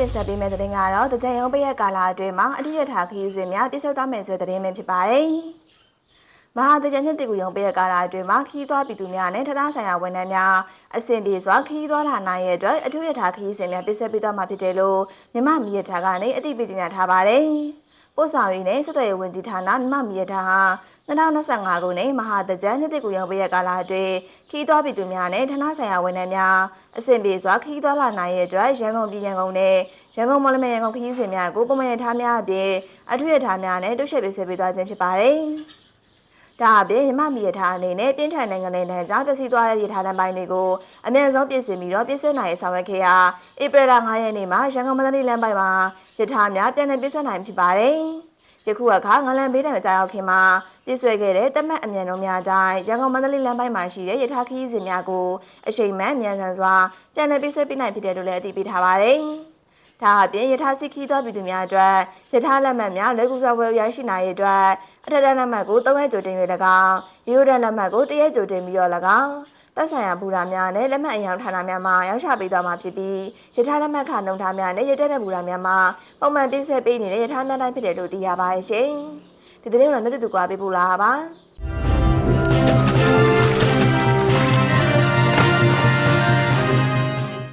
တင်ဆက်ပေးမယ့်သတင်းကတော့တကြံရုံပိတ်ရက်ကာလအတွင်းမှာအထူးရထားခရီးစဉ်များတိစောက်သွားမယ်ဆိုတဲ့သတင်းပဲဖြစ်ပါတယ်။မဟာတကြံနှစ်တီကူရုံပိတ်ရက်ကာလအတွင်းမှာခရီးသွားပြည်သူများနဲ့ထသားဆိုင်ရာဝန်ထမ်းများအဆင်ပြေစွာခရီးသွားလာနိုင်ရတဲ့အတွက်အထူးရထားခရီးစဉ်များပြည့်စုံပေးသွားမှာဖြစ်တယ်လို့မြမမီရထားကနေအသိပေးကြေညာထားပါတယ်။ ပို့ဆောင်ရေးနဲ့စစ်တော်ရေးဝန်ကြီးဌာနမြမမီရထားဟာ2025ခုနှစ်မဟာတကြံနှစ်တီကူရုံပိတ်ရက်ကာလအတွင်းခရီးသွားပြည်သူများနဲ့ထသားဆိုင်ရာဝန်ထမ်းများအဆင်ပြေစွာခရီးသွားလာနိုင်ရတဲ့အတွက်ရန်ကုန်ပြည်ရန်ကုန်နဲ့ရန်ကုန်မော်လမြိုင်ရန်ကုန်ခရီးစဉ်များကိုပုံမှန်ရထားများအပြင်အထူးရထားများနဲ့တွဲချက်ပေးဆွဲပေးသွားခြင်းဖြစ်ပါတယ်။ ဒါအပြင်မြမမီရထားအနေနဲ့ပြင်းထန်နိုင်ငံနယ်တန်းကြားပျက်စီးသွားတဲ့ရထားတန်းပိုင်းတွေကိုအမြန်ဆုံးပြင်ဆင်ပြီးတော့ပြင်ဆင်နိုင်ရေးဆောင်ရွက်ခဲ့ရာဧပြီလ9ရက်နေ့မှာရန်ကုန်မန္တလေးလမ်းပိုင်းမှာရထားများပြန်လည်ပြင်ဆင်နိုင်ဖြစ်ပါတယ်။ယခုအခါငလန်ဘေးတံမကြောက်ခင်မှာပြည့်ဆွဲခဲ့တဲ့တမတ်အမြန်တော်များတိုင်းရန်ကုန်မန္တလေးလမ်းပိုင်းမှာရှိတဲ့ရထားခရီးစဉ်များကိုအချိန်မှန်မြန်ဆန်စွာပြန်လည်ပြည့်ဆွဲပေးနိုင်ဖြစ်တယ်လို့လည်းအသိပေးထားပါတယ်။ ဒါအပြင်ရထားစီခီးသောပြည်သူများအတွက်ရထားလက်မှတ်များလက်ကူစာဝယ်ရရှိနိုင်ရေးအတွက်အထက်တန်းလက်မှတ်ကို၃ရက်ကြိုတင်၍၎င်းရိုးတန်းလက်မှတ်ကို၁ရက်ကြိုတင်ပြီးတော့၎င်းသက်ဆိုင်ရာဘူရာများနဲ့လက်မှတ်အယောင်ဌာနများမှာရောက်ချပေးသွားမှာဖြစ်ပြီးရထားလက်မှတ်ခနှုံထားများနဲ့ရတဲ့တဲ့ဘူရာများမှာပုံမှန်တင်ဆက်ပေးနေတဲ့ရထားများတိုင်းဖြစ်တယ်လို့သိရပါတယ်ရှင်။ဒီသတင်းကိုလည်းနှစ်တူကွာပေးဖို့လာပါ